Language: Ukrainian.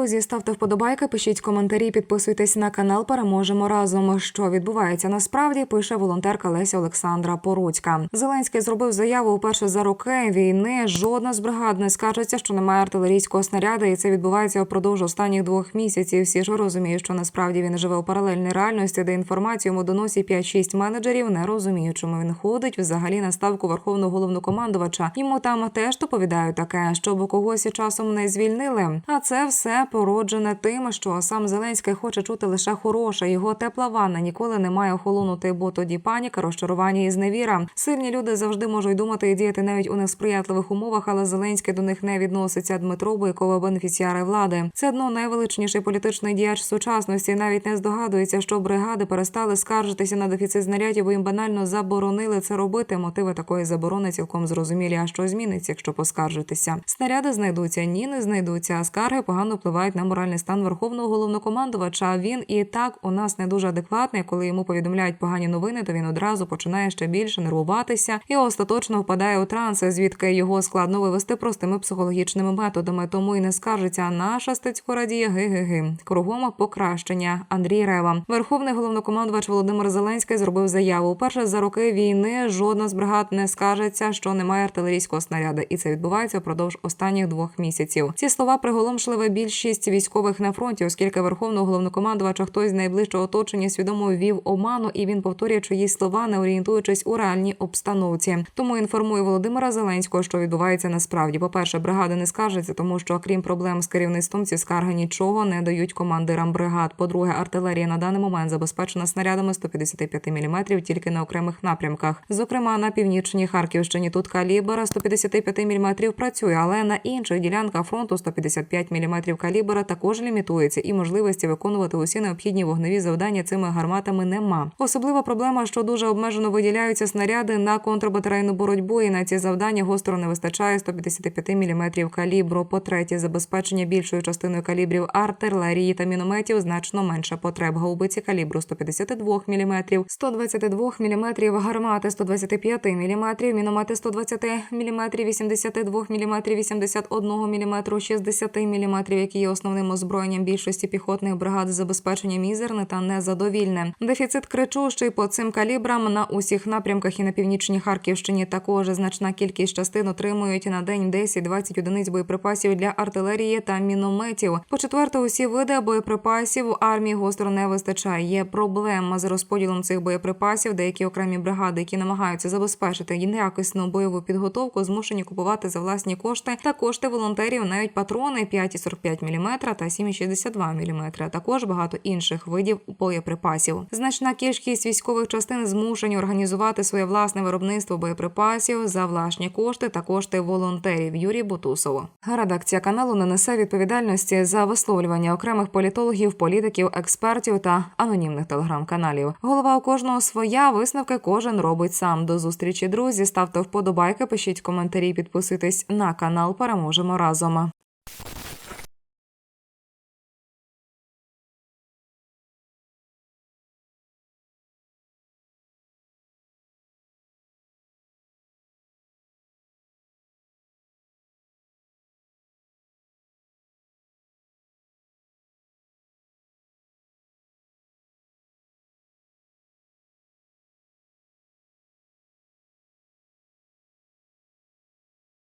Друзі, ставте вподобайки, пишіть коментарі, підписуйтесь на канал. Переможемо разом. Що відбувається насправді, пише волонтерка Леся Олександра Поруцька. Зеленський зробив заяву вперше за роки війни. Жодна з бригад не скаржиться, що немає артилерійського снаряду, і це відбувається впродовж останніх двох місяців. Всі ж розуміють, що насправді він живе у паралельній реальності, де інформацію йому доносять 5-6 менеджерів. Не розуміють, чому він ходить взагалі на ставку верховного головнокомандувача. Йому там теж доповідають таке, щоб когось часом не звільнили. А це все породжене тим, що сам Зеленський хоче чути лише хороше. Його тепла ванна ніколи не має охолонути, бо тоді паніка, розчарування і зневіра. Сильні люди завжди можуть думати і діяти навіть у несприятливих умовах, але Зеленський до них не відноситься. Дмитро Бойкова бенефіціари влади. Це одно найвеличніший політичний діяч сучасності. Навіть не здогадується, що бригади перестали скаржитися на дефіцит знарядів, бо їм банально заборонили це робити. Мотиви такої заборони цілком зрозумілі. А що зміниться, якщо поскаржитися? Снаряди знайдуться, ні, не знайдуться. А скарги погано впливають на моральний стан верховного головнокомандувача. Він і так у нас не дуже адекватний. Коли йому повідомляють погані новини, то він одразу починає ще більше нервуватися і остаточно впадає у транс, звідки його складно вивести простими психологічними методами. Тому і не скаржиться. Наша стецько радіє ги-ги-ги. Кругом покращення. Андрій Рева, верховний головнокомандувач Володимир Зеленський, зробив заяву. Перше за роки війни жодна з бригад не скаржиться, що немає артилерійського снаряду, і це відбувається впродовж останніх двох місяців. Ці слова приголомшливе більшість військових на фронті, оскільки верховного головнокомандувача хтось з найближчого оточення свідомо ввів оману, і він повторює чиїсь слова, не орієнтуючись у реальній обстановці. Тому інформує Володимира Зеленського, що відбувається насправді. По перше, бригада не скаржиться, тому що крім проблем з керівництвом, ці скарги нічого не дають командирам бригад. По-друге, артилерія на даний момент забезпечена снарядами 155 мм тільки на окремих напрямках. Зокрема, на північній Харківщині тут калібр 155 мм працює, але на інших ділянках фронту 155 мм калібра також лімітується, і можливості виконувати усі необхідні вогневі завдання цими гарматами нема. Особлива проблема, що дуже обмежено виділяються снаряди на контрбатарейну боротьбу, і на ці завдання гостро не вистачає 155 мм калібру. По третє, забезпечення більшою частиною калібрів артилерії та мінометів значно менше потреб. Гаубиці калібру 152 мм, 122 мм, гармати 125 мм, міномети 120 мм, 82 мм, 81 мм, 60 мм, які є основним озброєнням більшості піхотних бригад, забезпечення мізерне та незадовільне. Дефіцит кричущий по цим калібрам на усіх напрямках і на північній Харківщині. Також значна кількість частин отримують на день 10-20 одиниць боєприпасів для артилерії та мінометів. По четверте, усі види боєприпасів армії гостро не вистачає. Є проблема з розподілом цих боєприпасів. Деякі окремі бригади, які намагаються забезпечити якісну бойову підготовку, змушені купувати за власні кошти та кошти волонтерів, навіть патрони 5,45 мм та 7,62 мм, а також багато інших видів боєприпасів. Значна кількість військових частин змушені організувати своє власне виробництво боєприпасів за власні кошти та кошти волонтерів. Юрій Бутусов. Редакція каналу не несе відповідальності за висловлювання окремих політологів, політиків, експертів та анонімних телеграм-каналів. Голова у кожного своя висновки кожен робить сам. До зустрічі, друзі. Ставте вподобайки, пишіть коментарі, підписуйтесь на канал. Переможемо разом.